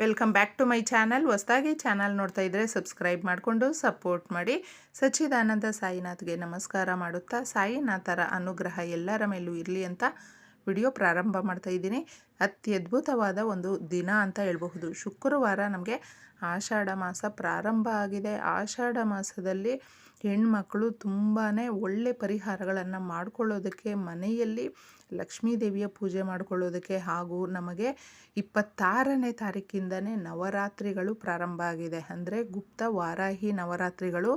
Welcome back to my channel ಹೊಸದಾಗಿ channel ನೋಡ್ತಾ ಇದ್ದರೆ ಸಬ್ಸ್ಕ್ರೈಬ್ ಮಾಡಿಕೊಂಡು ಸಪೋರ್ಟ್ ಮಾಡಿ. ಸಚ್ಚಿದಾನಂದ ಸಾಯಿನಾಥ್ಗೆ ನಮಸ್ಕಾರ ಮಾಡುತ್ತಾ ಸಾಯಿನಾಥರ ಅನುಗ್ರಹ ಎಲ್ಲರ ಮೇಲೂ ಇರಲಿ ಅಂತ ವಿಡಿಯೋ ಪ್ರಾರಂಭ ಮಾಡ್ತಾ ಇದ್ದೀನಿ. ಅತ್ಯದ್ಭುತವಾದ ಒಂದು ದಿನ ಅಂತ ಹೇಳಬಹುದು. ಶುಕ್ರವಾರ ನಮಗೆ ಆಷಾಢ ಮಾಸ ಪ್ರಾರಂಭ ಆಗಿದೆ. ಆಷಾಢ ಮಾಸದಲ್ಲಿ ಹೆಣ್ಮಕ್ಳು ತುಂಬಾ ಒಳ್ಳೆ ಪರಿಹಾರಗಳನ್ನು ಮಾಡಿಕೊಳ್ಳೋದಕ್ಕೆ ಮನೆಯಲ್ಲಿ ಲಕ್ಷ್ಮೀ ದೇವಿಯ ಪೂಜೆ ಮಾಡಿಕೊಳ್ಳೋದಕ್ಕೆ ಹಾಗೂ ನಮಗೆ ಇಪ್ಪತ್ತಾರನೇ ತಾರೀಕಿಂದನೇ ನವರಾತ್ರಿಗಳು ಪ್ರಾರಂಭ ಆಗಿದೆ. ಅಂದರೆ ಗುಪ್ತ ವಾರಾಹಿ ನವರಾತ್ರಿಗಳು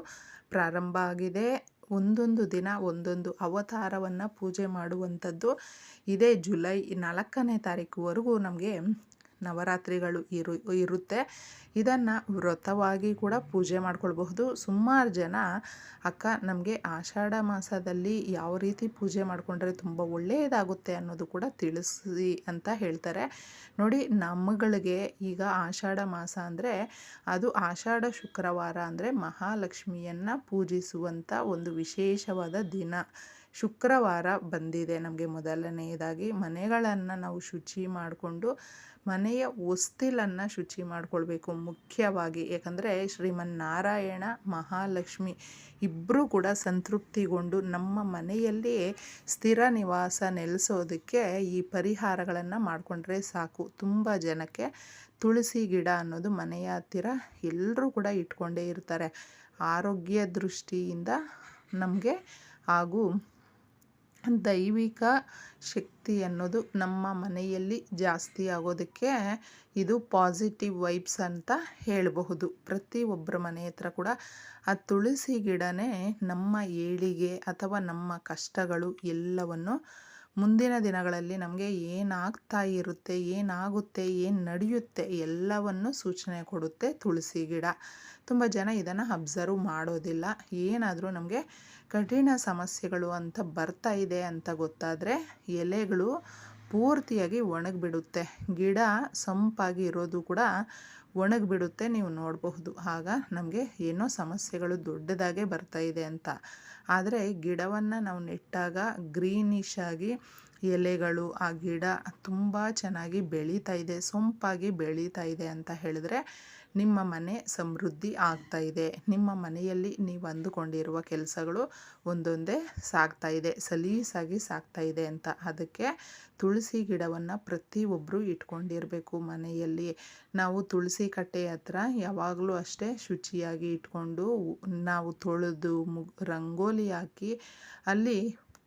ಪ್ರಾರಂಭ ಆಗಿದೆ. ಒಂದೊಂದು ದಿನ ಒಂದೊಂದು ಅವತಾರವನ್ನು ಪೂಜೆ ಮಾಡುವಂಥದ್ದು ಇದೇ ಜುಲೈ ನಾಲ್ಕನೇ ತಾರೀಕುವರೆಗೂ ನಮಗೆ ನವರಾತ್ರಿಗಳು ಇರು, ಇರುತ್ತೆ. ಇದನ್ನು ವ್ರತವಾಗಿ ಕೂಡ ಪೂಜೆ ಮಾಡ್ಕೊಳ್ಬಹುದು. ಸುಮಾರು ಜನ ಅಕ್ಕ ನಮಗೆ ಆಷಾಢ ಮಾಸದಲ್ಲಿ ಯಾವ ರೀತಿ ಪೂಜೆ ಮಾಡಿಕೊಂಡ್ರೆ ತುಂಬ ಒಳ್ಳೆಯದಾಗುತ್ತೆ ಅನ್ನೋದು ಕೂಡ ತಿಳಿಸಿ ಅಂತ ಹೇಳ್ತಾರೆ. ನೋಡಿ, ನಮ್ಮಗಳಿಗೆ ಈಗ ಆಷಾಢ ಮಾಸ ಅಂದರೆ ಅದು ಆಷಾಢ ಶುಕ್ರವಾರ ಅಂದರೆ ಮಹಾಲಕ್ಷ್ಮಿಯನ್ನು ಪೂಜಿಸುವಂಥ ಒಂದು ವಿಶೇಷವಾದ ದಿನ. ಶುಕ್ರವಾರ ಬಂದಿದೆ ನಮಗೆ ಮೊದಲನೆಯದಾಗಿ. ಮನೆಗಳನ್ನು ನಾವು ಶುಚಿ ಮಾಡಿಕೊಂಡು ಮನೆಯ ಹೊಸ್ತಿಲನ್ನು ಶುಚಿ ಮಾಡಿಕೊಳ್ಬೇಕು ಮುಖ್ಯವಾಗಿ. ಯಾಕಂದರೆ ಶ್ರೀಮನ್ನಾರಾಯಣ, ಮಹಾಲಕ್ಷ್ಮಿ ಇಬ್ಬರೂ ಕೂಡ ಸಂತೃಪ್ತಿಗೊಂಡು ನಮ್ಮ ಮನೆಯಲ್ಲಿ ಸ್ಥಿರ ನಿವಾಸ ನೆಲೆಸೋದಕ್ಕೆ ಈ ಪರಿಹಾರಗಳನ್ನು ಮಾಡಿಕೊಂಡ್ರೆ ಸಾಕು. ತುಂಬ ಜನಕ್ಕೆ ತುಳಸಿ ಗಿಡ ಅನ್ನೋದು ಮನೆಯ ಹತ್ತಿರ ಎಲ್ಲರೂ ಕೂಡ ಇಟ್ಕೊಂಡೇ ಇರ್ತಾರೆ. ಆರೋಗ್ಯ ದೃಷ್ಟಿಯಿಂದ ನಮಗೆ ಹಾಗೂ ದೈವಿಕ ಶಕ್ತಿ ಅನ್ನೋದು ನಮ್ಮ ಮನೆಯಲ್ಲಿ ಜಾಸ್ತಿ ಆಗೋದಕ್ಕೆ ಇದು ಪಾಸಿಟಿವ್ ವೈಬ್ಸ್ ಅಂತ ಹೇಳಬಹುದು. ಪ್ರತಿಯೊಬ್ಬರ ಮನೆ ಹತ್ರ ಕೂಡ ಆ ತುಳಸಿ ಗಿಡನೇ ನಮ್ಮ ಏಳಿಗೆ ಅಥವಾ ನಮ್ಮ ಕಷ್ಟಗಳು ಎಲ್ಲವನ್ನು ಮುಂದಿನ ದಿನಗಳಲ್ಲಿ ನಮಗೆ ಏನಾಗ್ತಾ ಇರುತ್ತೆ, ಏನಾಗುತ್ತೆ, ಏನು ನಡೆಯುತ್ತೆ ಎಲ್ಲವನ್ನು ಸೂಚನೆ ಕೊಡುತ್ತೆ ತುಳಸಿ ಗಿಡ. ತುಂಬ ಜನ ಇದನ್ನು ಅಬ್ಸರ್ವ್ ಮಾಡೋದಿಲ್ಲ. ಏನಾದರೂ ನಮಗೆ ಕಠಿಣ ಸಮಸ್ಯೆಗಳು ಅಂತ ಬರ್ತಾ ಇದೆ ಅಂತ ಗೊತ್ತಾದರೆ ಎಲೆಗಳು ಪೂರ್ತಿಯಾಗಿ ಒಣಗಿಬಿಡುತ್ತೆ. ಗಿಡ ಸಂಪಾಗಿ ಇರೋದು ಕೂಡ ಒಣಗಿಬಿಡುತ್ತೆ, ನೀವು ನೋಡಬಹುದು. ಆಗ ನಮಗೆ ಏನೋ ಸಮಸ್ಯೆಗಳು ದೊಡ್ಡದಾಗೆ ಬರ್ತಾ ಇದೆ ಅಂತ. ಆದರೆ ಗಿಡವನ್ನು ನಾವು ನೆಟ್ಟಾಗ ಗ್ರೀನಿಶ್ ಆಗಿ ಎಲೆಗಳು, ಆ ಗಿಡ ತುಂಬ ಚೆನ್ನಾಗಿ ಬೆಳೀತಾ ಇದೆ, ಸೊಂಪಾಗಿ ಬೆಳೀತಾ ಇದೆ ಅಂತ ಹೇಳಿದ್ರೆ ನಿಮ್ಮ ಮನೆ ಸಮೃದ್ಧಿ ಆಗ್ತಾ ಇದೆ. ನಿಮ್ಮ ಮನೆಯಲ್ಲಿ ನೀವು ಅಂದುಕೊಂಡಿರುವ ಕೆಲಸಗಳು ಒಂದೊಂದೇ ಸಾಗ್ತಾ ಇದೆ. ಸಲೀಸಾಗಿ ಸಾಗ್ತಾ ಇದೆ ಅಂತ. ಅದಕ್ಕೆ ತುಳಸಿ ಗಿಡವನ್ನು ಪ್ರತಿಯೊಬ್ಬರು ಇಟ್ಕೊಂಡಿರಬೇಕು ಮನೆಯಲ್ಲಿ. ನಾವು ತುಳಸಿ ಕಟ್ಟೆ ಹತ್ರ ಯಾವಾಗಲೂ ಅಷ್ಟೇ ಶುಚಿಯಾಗಿ ಇಟ್ಕೊಂಡು ನಾವು ತೊಳೆದು ಮುಗ್, ರಂಗೋಲಿ ಹಾಕಿ ಅಲ್ಲಿ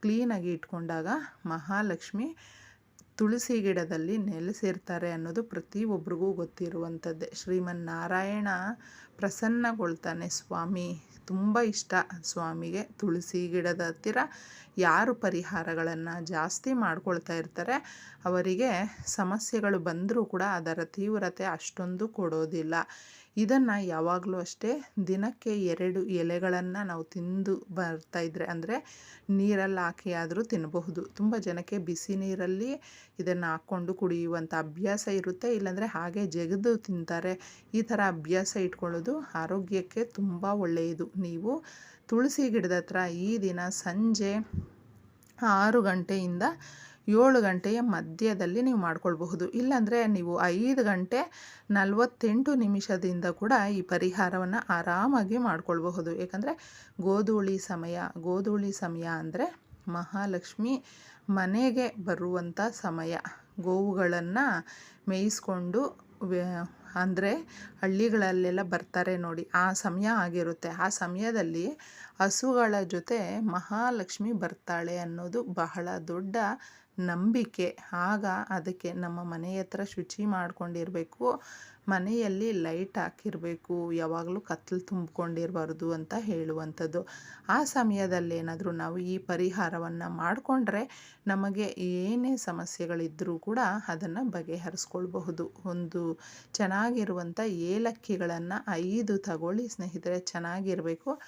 ಕ್ಲೀನಾಗಿ ಇಟ್ಕೊಂಡಾಗ ಮಹಾಲಕ್ಷ್ಮಿ ತುಳಸಿ ಗಿಡದಲ್ಲಿ ನೆಲೆಸಿರ್ತಾರೆ ಅನ್ನೋದು ಪ್ರತಿಯೊಬ್ಬರಿಗೂ ಗೊತ್ತಿರುವಂಥದ್ದೇ. ಶ್ರೀಮನ್ನಾರಾಯಣ ಪ್ರಸನ್ನಗೊಳ್ತಾನೆ ಸ್ವಾಮಿ. ತುಂಬ ಇಷ್ಟ ಸ್ವಾಮಿಗೆ. ತುಳಸಿ ಗಿಡದ ಹತ್ತಿರ ಯಾರು ಪರಿಹಾರಗಳನ್ನು ಜಾಸ್ತಿ ಮಾಡ್ಕೊಳ್ತಾ ಇರ್ತಾರೆ, ಅವರಿಗೆ ಸಮಸ್ಯೆಗಳು ಬಂದರೂ ಕೂಡ ಅದರ ತೀವ್ರತೆ ಅಷ್ಟೊಂದು ಕೊಡೋದಿಲ್ಲ. ಇದನ್ನು ಯಾವಾಗಲೂ ಅಷ್ಟೇ ದಿನಕ್ಕೆ ಎರಡು ಎಲೆಗಳನ್ನು ನಾವು ತಿಂದು ಬರ್ತಾಯಿದ್ರೆ ಅಂದರೆ ನೀರಲ್ಲಿ ಹಾಕಿ ಆದರೂ ತಿನ್ನಬಹುದು ತುಂಬ ಜನಕ್ಕೆ ಬಿಸಿ ನೀರಲ್ಲಿ ಇದನ್ನು ಹಾಕ್ಕೊಂಡು ಕುಡಿಯುವಂಥ ಅಭ್ಯಾಸ ಇರುತ್ತೆ. ಇಲ್ಲಾಂದರೆ ಹಾಗೆ ಜಗಿದು ತಿಂತಾರೆ. ಈ ಥರ ಅಭ್ಯಾಸ ಇಟ್ಕೊಳ್ಳೋದು ಆರೋಗ್ಯಕ್ಕೆ ತುಂಬ ಒಳ್ಳೆಯದು. ನೀವು ತುಳಸಿ ಗಿಡದ ಹತ್ರ ಈ ದಿನ ಸಂಜೆ ಆರು ಗಂಟೆಯಿಂದ ಏಳು ಗಂಟೆಯ ಮಧ್ಯದಲ್ಲಿ ನೀವು ಮಾಡ್ಕೊಳ್ಬಹುದು. ಇಲ್ಲಾಂದರೆ ನೀವು ಐದು ಗಂಟೆ ನಲವತ್ತೆಂಟು ನಿಮಿಷದಿಂದ ಕೂಡ ಈ ಪರಿಹಾರವನ್ನು ಆರಾಮಾಗಿ ಮಾಡ್ಕೊಳ್ಬಹುದು. ಏಕೆಂದರೆ ಗೋಧೂಳಿ ಸಮಯ ಗೋಧೂಳಿ ಸಮಯ ಅಂದರೆ ಮಹಾಲಕ್ಷ್ಮಿ ಮನೆಗೆ ಬರುವಂಥ ಸಮಯ. ಗೋವುಗಳನ್ನು ಮೇಯಿಸ್ಕೊಂಡು ಅಂದರೆ ಹಳ್ಳಿಗಳಲ್ಲೆಲ್ಲ ಬರ್ತಾರೆ ನೋಡಿ, ಆ ಸಮಯ ಆಗಿರುತ್ತೆ. ಆ ಸಮಯದಲ್ಲಿ ಹಸುಗಳ ಜೊತೆ ಮಹಾಲಕ್ಷ್ಮಿ ಬರ್ತಾಳೆ ಅನ್ನೋದು ಬಹಳ ದೊಡ್ಡ ನಂಬಿಕೆ, ಆಗ ಅದಕ್ಕೆ ನಮ್ಮ ಮನೆ ಹತ್ರ ಶುಚಿ ಮಾಡ್ಕೊಂಡಿರಬೇಕು, ಮನೆಯಲ್ಲಿ ಲೈಟ್ ಹಾಕಿರಬೇಕು, ಯಾವಾಗಲೂ ಕತ್ತಲು ತುಂಬಿಕೊಂಡಿರಬಾರ್ದು ಅಂತ ಹೇಳುವಂಥದ್ದು. ಆ ಸಮಯದಲ್ಲಿ ಏನಾದರೂ ನಾವು ಈ ಪರಿಹಾರವನ್ನು ಮಾಡಿಕೊಂಡ್ರೆ ನಮಗೆ ಏನೇ ಸಮಸ್ಯೆಗಳಿದ್ದರೂ ಕೂಡ ಅದನ್ನು ಬಗೆಹರಿಸ್ಕೊಳ್ಬಹುದು. ಒಂದು ಚೆನ್ನಾಗಿರುವಂಥ ಏಲಕ್ಕಿಗಳನ್ನು ಐದು ತಗೊಳ್ಳಿ ಸ್ನೇಹಿತರೆ, ಚೆನ್ನಾಗಿರಬೇಕು.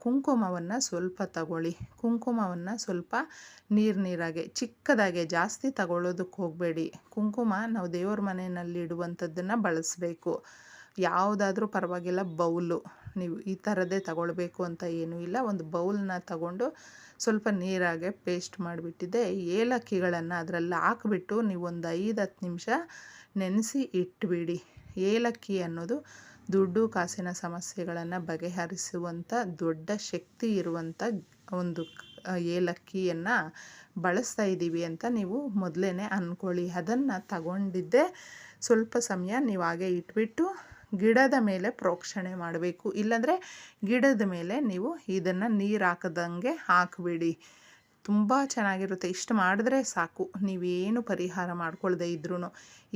ಕುಂಕುಮವನ್ನು ಸ್ವಲ್ಪ ತಗೊಳ್ಳಿ. ಕುಂಕುಮವನ್ನು ಸ್ವಲ್ಪ ನೀರು ನೀರಾಗೆ, ಚಿಕ್ಕದಾಗೆ ಜಾಸ್ತಿ ತಗೊಳ್ಳೋದಕ್ಕೆ ಹೋಗಬೇಡಿ. ಕುಂಕುಮ ನಾವು ದೇವ್ರ ಮನೆಯಲ್ಲಿ ಇಡುವಂಥದ್ದನ್ನು ಬಳಸಬೇಕು. ಯಾವುದಾದ್ರೂ ಪರವಾಗಿಲ್ಲ, ಬೌಲು. ನೀವು ಈ ಥರದ್ದೇ ತಗೊಳ್ಬೇಕು ಅಂತ ಏನೂ ಇಲ್ಲ. ಒಂದು ಬೌಲನ್ನ ತಗೊಂಡು ಸ್ವಲ್ಪ ನೀರಾಗೆ ಪೇಸ್ಟ್ ಮಾಡಿಬಿಟ್ಟಿದ್ದೆ ಏಲಕ್ಕಿಗಳನ್ನು ಅದರಲ್ಲಿ ಹಾಕ್ಬಿಟ್ಟು ನೀವು ಒಂದು ಐದು ಹತ್ತು ನಿಮಿಷ ನೆನೆಸಿ ಇಟ್ಬಿಡಿ. ಏಲಕ್ಕಿ ಅನ್ನೋದು ದುಡ್ಡು ಕಾಸಿನ ಸಮಸ್ಯೆಗಳನ್ನು ಬಗೆಹರಿಸುವಂಥ ದೊಡ್ಡ ಶಕ್ತಿ ಇರುವಂಥ ಒಂದು ಏಲಕ್ಕಿಯನ್ನು ಬಳಸ್ತಾ ಇದ್ದೀವಿ ಅಂತ ನೀವು ಮೊದಲೇ ಅಂದ್ಕೊಳ್ಳಿ ಅದನ್ನು ತಗೊಂಡಿದ್ದೆ. ಸ್ವಲ್ಪ ಸಮಯ ನೀವು ಹಾಗೆ ಇಟ್ಬಿಟ್ಟು ಗಿಡದ ಮೇಲೆ ಪ್ರೋಕ್ಷಣೆ ಮಾಡಬೇಕು. ಇಲ್ಲಾಂದರೆ ಗಿಡದ ಮೇಲೆ ನೀವು ಇದನ್ನು ನೀರು ಹಾಕದಂಗೆ ಹಾಕಿಬಿಡಿ. ತುಂಬ ಚೆನ್ನಾಗಿರುತ್ತೆ. ಇಷ್ಟು ಮಾಡಿದ್ರೆ ಸಾಕು. ನೀವೇನು ಪರಿಹಾರ ಮಾಡ್ಕೊಳ್ಳದೆ ಇದ್ರೂ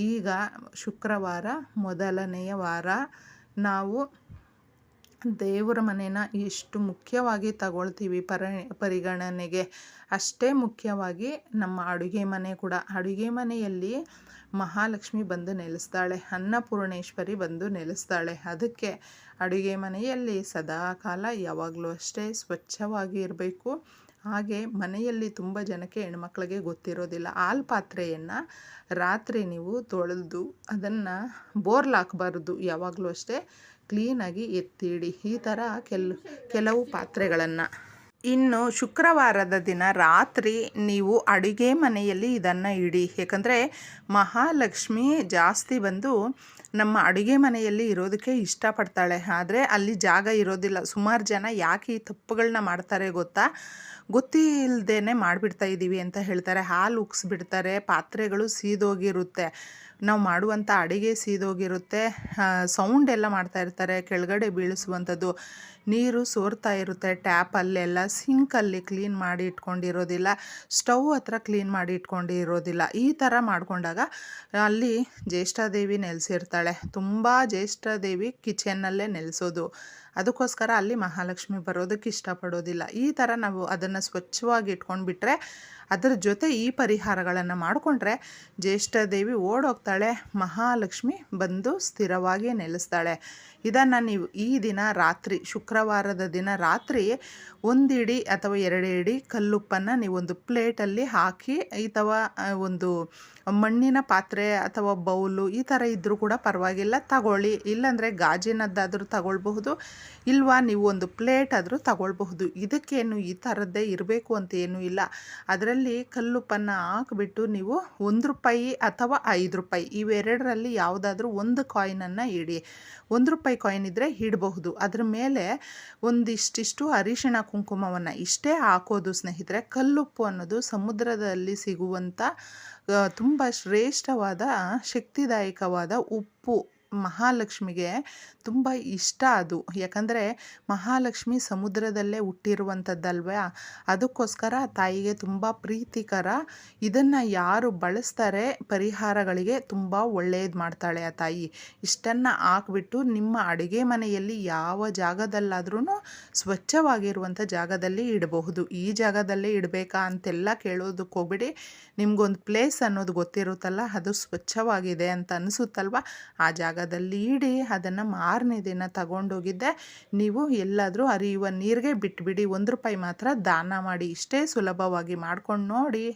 ಈಗ ಶುಕ್ರವಾರ ಮೊದಲನೆಯ ವಾರ ನಾವು ದೇವರ ಮನೇನ ಎಷ್ಟು ಮುಖ್ಯವಾಗಿ ತಗೊಳ್ತೀವಿ ಪರಿ, ಪರಿಗಣನೆಗೆ. ಅಷ್ಟೇ ಮುಖ್ಯವಾಗಿ ನಮ್ಮ ಅಡುಗೆ ಮನೆ ಕೂಡ. ಅಡುಗೆ ಮನೆಯಲ್ಲಿ ಮಹಾಲಕ್ಷ್ಮಿ ಬಂದು ನೆಲೆಸ್ತಾಳೆ. ಅನ್ನಪೂರ್ಣೇಶ್ವರಿ ಬಂದು ನೆಲೆಸ್ತಾಳೆ. ಅದಕ್ಕೆ ಅಡುಗೆ ಮನೆಯಲ್ಲಿ ಸದಾ ಕಾಲ ಯಾವಾಗಲೂ ಅಷ್ಟೇ ಸ್ವಚ್ಛವಾಗಿ ಇರಬೇಕು. ಹಾಗೆ ಮನೆಯಲ್ಲಿ ತುಂಬ ಜನಕ್ಕೆ ಹೆಣ್ಮಕ್ಳಿಗೆ ಗೊತ್ತಿರೋದಿಲ್ಲ. ಹಾಲು ಪಾತ್ರೆಯನ್ನು ರಾತ್ರಿ ನೀವು ತೊಳೆದು ಅದನ್ನು ಬೋರ್ಲ್ ಹಾಕ್ಬಾರ್ದು ಯಾವಾಗಲೂ ಅಷ್ಟೇ. ಕ್ಲೀನಾಗಿ ಎತ್ತಿಡಿ. ಈ ಥರ ಕೆಲ್, ಕೆಲವು ಪಾತ್ರೆಗಳನ್ನು. ಇನ್ನು ಶುಕ್ರವಾರದ ದಿನ ರಾತ್ರಿ ನೀವು ಅಡುಗೆ ಮನೆಯಲ್ಲಿ ಇದನ್ನು ಇಡಿ. ಯಾಕಂದರೆ ಮಹಾಲಕ್ಷ್ಮಿ ಜಾಸ್ತಿ ಬಂದು ನಮ್ಮ ಅಡುಗೆ ಮನೆಯಲ್ಲಿ ಇರೋದಕ್ಕೆ ಇಷ್ಟಪಡ್ತಾಳೆ. ಆದರೆ ಅಲ್ಲಿ ಜಾಗ ಇರೋದಿಲ್ಲ. ಸುಮಾರು ಜನ ಯಾಕೆ ಈ ತಪ್ಪುಗಳನ್ನ ಮಾಡ್ತಾರೆ ಗೊತ್ತಾ? ಗೊತ್ತಿಲ್ಲದೇ ಮಾಡಿಬಿಡ್ತಾ ಇದ್ದೀವಿ ಅಂತ ಹೇಳ್ತಾರೆ. ಹಾಲು ಉಕ್ಸ್ಬಿಡ್ತಾರೆ. ಪಾತ್ರೆಗಳು ಸೀದೋಗಿರುತ್ತೆ. ನಾವು ಮಾಡುವಂಥ ಅಡುಗೆ ಸೀದೋಗಿರುತ್ತೆ. ಸೌಂಡ್ ಎಲ್ಲ ಮಾಡ್ತಾ ಇರ್ತಾರೆ, ಕೆಳಗಡೆ ಬೀಳಿಸುವಂಥದ್ದು. ನೀರು ಸೋರ್ತಾ ಇರುತ್ತೆ ಟ್ಯಾಪಲ್ಲೆಲ್ಲ ಸಿಂಕಲ್ಲಿ ಕ್ಲೀನ್ ಮಾಡಿ ಇಟ್ಕೊಂಡಿರೋದಿಲ್ಲ ಸ್ಟವ್ ಹತ್ರ ಕ್ಲೀನ್ ಮಾಡಿ ಇಟ್ಕೊಂಡಿರೋದಿಲ್ಲ. ಈ ಥರ ಮಾಡಿಕೊಂಡಾಗ ಅಲ್ಲಿ ಜ್ಯೇಷ್ಠದೇವಿ ನೆಲೆಸಿರ್ತಾಳೆ. ತುಂಬ ಜ್ಯೇಷ್ಠದೇವಿ ಕಿಚನ್ನಲ್ಲೇ ನೆಲೆಸೋದು. ಅದಕ್ಕೋಸ್ಕರ ಅಲ್ಲಿ ಮಹಾಲಕ್ಷ್ಮಿ ಬರೋದಕ್ಕೆ ಇಷ್ಟಪಡೋದಿಲ್ಲ. ಈ ಥರ ನಾವು ಅದನ್ನು ಸ್ವಚ್ಛವಾಗಿ ಇಟ್ಕೊಂಡ್ಬಿಟ್ರೆ ಅದರ ಜೊತೆ ಈ ಪರಿಹಾರಗಳನ್ನು ಮಾಡಿಕೊಂಡ್ರೆ ಜ್ಯೇಷ್ಠದೇವಿ ಓಡೋಗ್ತಾಳೆ, ಮಹಾಲಕ್ಷ್ಮಿ ಬಂದು ಸ್ಥಿರವಾಗಿ ನೆಲೆಸ್ತಾಳೆ. ಇದನ್ನು ನೀವು ಈ ದಿನ ರಾತ್ರಿ, ಶುಕ್ರವಾರದ ದಿನ ರಾತ್ರಿ ಒಂದು ಇಡಿ ಅಥವಾ ಎರಡು ಇಡಿ ಕಲ್ಲುಪ್ಪನ್ನು ನೀವೊಂದು ಪ್ಲೇಟಲ್ಲಿ ಹಾಕಿ ಅಥವಾ ಒಂದು ಮಣ್ಣಿನ ಪಾತ್ರೆ ಅಥವಾ ಬೌಲು ಈ ಥರ ಇದ್ದರೂ ಕೂಡ ಪರವಾಗಿಲ್ಲ, ತಗೊಳ್ಳಿ. ಇಲ್ಲಾಂದರೆ ಗಾಜಿನದ್ದಾದರೂ ತಗೊಳ್ಬಹುದು. ಇಲ್ವಾ? ನೀವು ಒಂದು ಪ್ಲೇಟ್ ಆದರೂ ತಗೊಳ್ಬಹುದು. ಇದಕ್ಕೇನು ಈ ಥರದ್ದೇ ಇರಬೇಕು ಅಂತ ಏನೂ ಇಲ್ಲ. ಅದರಲ್ಲಿ ಕಲ್ಲುಪ್ಪನ್ನು ಹಾಕಿಬಿಟ್ಟು ನೀವು ಒಂದು ರೂಪಾಯಿ ಅಥವಾ ಐದು ರೂಪಾಯಿ ಇವೆರಡರಲ್ಲಿ ಯಾವುದಾದ್ರೂ ಒಂದು ಕಾಯಿನನ್ನು ಇಡಿ. ಒಂದು ರೂಪಾಯಿ ಕಾಯಿನ್ ಇದ್ದರೆ ಇಡಬಹುದು. ಅದ್ರ ಮೇಲೆ ಒಂದಿಷ್ಟಿಷ್ಟು ಅರಿಶಿಣ ಕುಂಕುಮವನ್ನು ಇಷ್ಟೇ ಹಾಕೋದು ಸ್ನೇಹಿತರೆ. ಕಲ್ಲುಪ್ಪು ಅನ್ನೋದು ಸಮುದ್ರದಲ್ಲಿ ಸಿಗುವಂಥ ತುಂಬ ಶ್ರೇಷ್ಠವಾದ ಶಕ್ತಿದಾಯಕವಾದ ಉಪ್ಪು. ಮಹಾಲಕ್ಷ್ಮಿಗೆ ತುಂಬ ಇಷ್ಟ ಅದು. ಯಾಕಂದರೆ ಮಹಾಲಕ್ಷ್ಮಿ ಸಮುದ್ರದಲ್ಲೇ ಹುಟ್ಟಿರುವಂಥದ್ದಲ್ವಾ? ಅದಕ್ಕೋಸ್ಕರ ತಾಯಿಗೆ ತುಂಬ ಪ್ರೀತಿಕರ, ಇದನ್ನು ಯಾರು ಬಳಸ್ತಾರೆ ಪರಿಹಾರಗಳಿಗೆ ತುಂಬ ಒಳ್ಳೆಯದು ಮಾಡ್ತಾಳೆ ಆ ತಾಯಿ. ಇಷ್ಟನ್ನು ಹಾಕ್ಬಿಟ್ಟು ನಿಮ್ಮ ಅಡುಗೆ ಮನೆಯಲ್ಲಿ ಯಾವ ಜಾಗದಲ್ಲಾದ್ರೂ ಸ್ವಚ್ಛವಾಗಿರುವಂಥ ಜಾಗದಲ್ಲಿ ಇಡಬಹುದು. ಈ ಜಾಗದಲ್ಲೇ ಇಡಬೇಕಾ ಅಂತೆಲ್ಲ ಕೇಳೋದಕ್ಕೆ ಹೋಗ್ಬಿಡಿ. ನಿಮಗೊಂದು ಪ್ಲೇಸ್ ಅನ್ನೋದು ಗೊತ್ತಿರುತ್ತಲ್ಲ, ಅದು ಸ್ವಚ್ಛವಾಗಿದೆ ಅಂತ ಅನಿಸುತ್ತಲ್ವ? ಆ ಜಾಗದಲ್ಲಿ ಇಡಿ, ಅದನ್ನು ಮಾರನೇ ದಿನ ತಗೊಂಡೋಗಿದ್ದೆ. ನೀವು ಎಲ್ಲಾದರೂ ಹರಿಯುವ ನೀರಿಗೆ ಬಿಟ್ಬಿಡಿ. ಒಂದು ರೂಪಾಯಿ ಮಾತ್ರ ದಾನ ಮಾಡಿ, ಇಷ್ಟೇ ಸುಲಭವಾಗಿ ಮಾಡ್ಕೊಂಡು ನೋಡಿ.